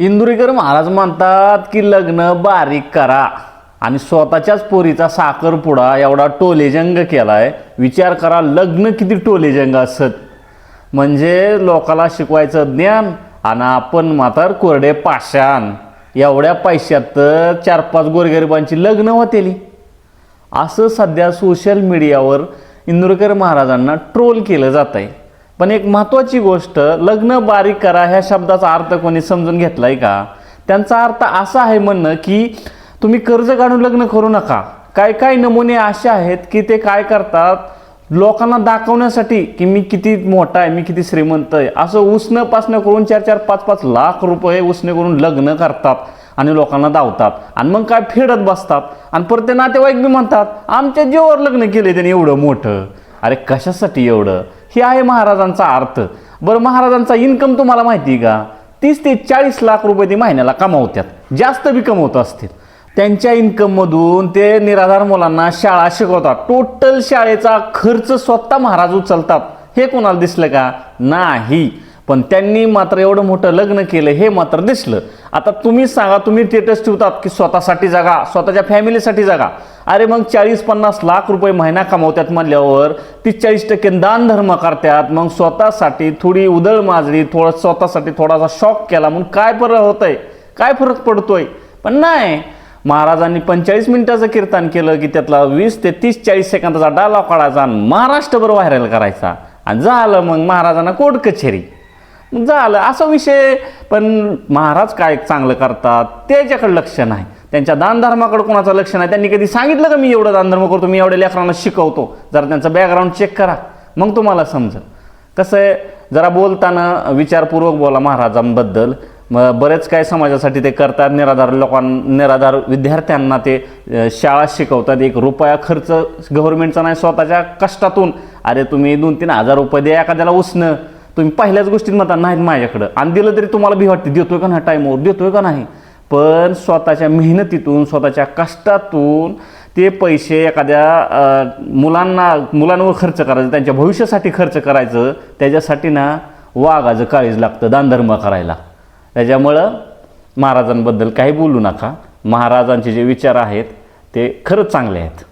इंदुरीकर महाराज म्हणतात की लग्न बारीक करा आणि स्वतःच्याच पोरीचा साखरपुडा एवढा टोलेजंग केलाय. विचार करा लग्न किती टोलेजंग असत? म्हणजे लोकाला शिकवायचं ज्ञान आणि आपण म्हातार कोरडे पाषाण. एवढ्या पैशात तर चार पाच गोरगरिबांची लग्न होतेली. असं सध्या सोशल मीडियावर इंदुरकर महाराजांना ट्रोल केलं जात आहे पण एक महत्त्वाची गोष्ट लग्न बारीक करा ह्या शब्दाचा अर्थ कोणी समजून घेतलाय का? त्यांचा अर्थ असा आहे म्हणणं की तुम्ही कर्ज काढून लग्न करू नका. काय काय नमुने असे आहेत की ते काय करतात? लोकांना दाखवण्यासाठी की मी किती मोठा आहे मी किती श्रीमंत आहे. असं उसणं पासणं करून चार चार पाच पाच लाख रुपये उसणे करून लग्न करतात आणि लोकांना धावतात आणि मग काय फेडत बसतात? आणि परत ते नातेवाईक बी म्हणतात आमच्या जीवावर लग्न केले त्यांनी एवढं मोठं. अरे कशासाठी एवढं? हे आहे महाराजांचा अर्थ. बरं महाराजांचा इन्कम तुम्हाला माहिती आहे का? तीस ते चाळीस लाख रुपये ते महिन्याला कमावतात जास्त बी कमवत असतील. त्यांच्या इन्कममधून ते निराधार मुलांना शाळा शिकवतात. टोटल शाळेचा खर्च स्वतः महाराज उचलतात. हे कोणाला दिसलं का? नाही. पण त्यांनी मात्र एवढं मोठं लग्न केलं हे मात्र दिसलं. आता तुम्ही सांगा तुम्ही स्टेटस ठेवतात की स्वतःसाठी जागा स्वतःच्या फॅमिलीसाठी जागा. अरे मग चाळीस पन्नास लाख रुपये महिना कमावतात म्हणल्यावर तीस चाळीस टक्के दानधर्म करतात. मग स्वतःसाठी थोडी उदळ माजली थोडं स्वतःसाठी थोडासा शॉक केला मग काय फरक होतंय? काय फरक पडतोय? पण नाही. महाराजांनी पंचेचाळीस मिनिटाचं कीर्तन केलं की त्यातला वीस ते तीस चाळीस सेकंदाचा डायलॉग काढायचा आणि महाराष्ट्रभर व्हायरल करायचा. आणि झालं मग महाराजांना कोर्ट कचेरी झालं. असा विषय पण महाराज काय चांगलं करतात? त्याच्याकडे लक्ष नाही. त्यांच्या दानधर्माकडे कोणाचं लक्ष नाही. त्यांनी कधी सांगितलं का मी एवढं दानधर्म करतो मी एवढ्या लेकरांना शिकवतो? जरा त्यांचं बॅकग्राऊंड चेक करा. मग तुम्हाला समजेल. कसं आहे जरा बोलताना विचारपूर्वक बोला महाराजांबद्दल. मग बरेच काय समाजासाठी ते करतात. निराधार लोकां निराधार विद्यार्थ्यांना ते शाळा शिकवतात. एक रुपया खर्च गव्हर्नमेंटचा नाही स्वतःच्या कष्टातून. अरे तुम्ही दोन तीन हजार रुपये द्या एखाद्याला उसणं तुम्ही पहिल्याच गोष्टीत म्हणता नाहीत माझ्याकडं. आणि दिलं तरी तुम्हाला भी वाटते देतोय का नाही टाईमवर देतोय का नाही? पण स्वतःच्या मेहनतीतून स्वतःच्या कष्टातून ते पैसे एखाद्या मुलांना मुलांवर खर्च करायचं त्यांच्या भविष्यासाठी खर्च करायचं त्याच्यासाठी ना वाघाचं काळीज लागतं दानधर्म करायला. त्याच्यामुळं महाराजांबद्दल काही बोलू नका. महाराजांचे जे विचार आहेत ते खरंच चांगले आहेत.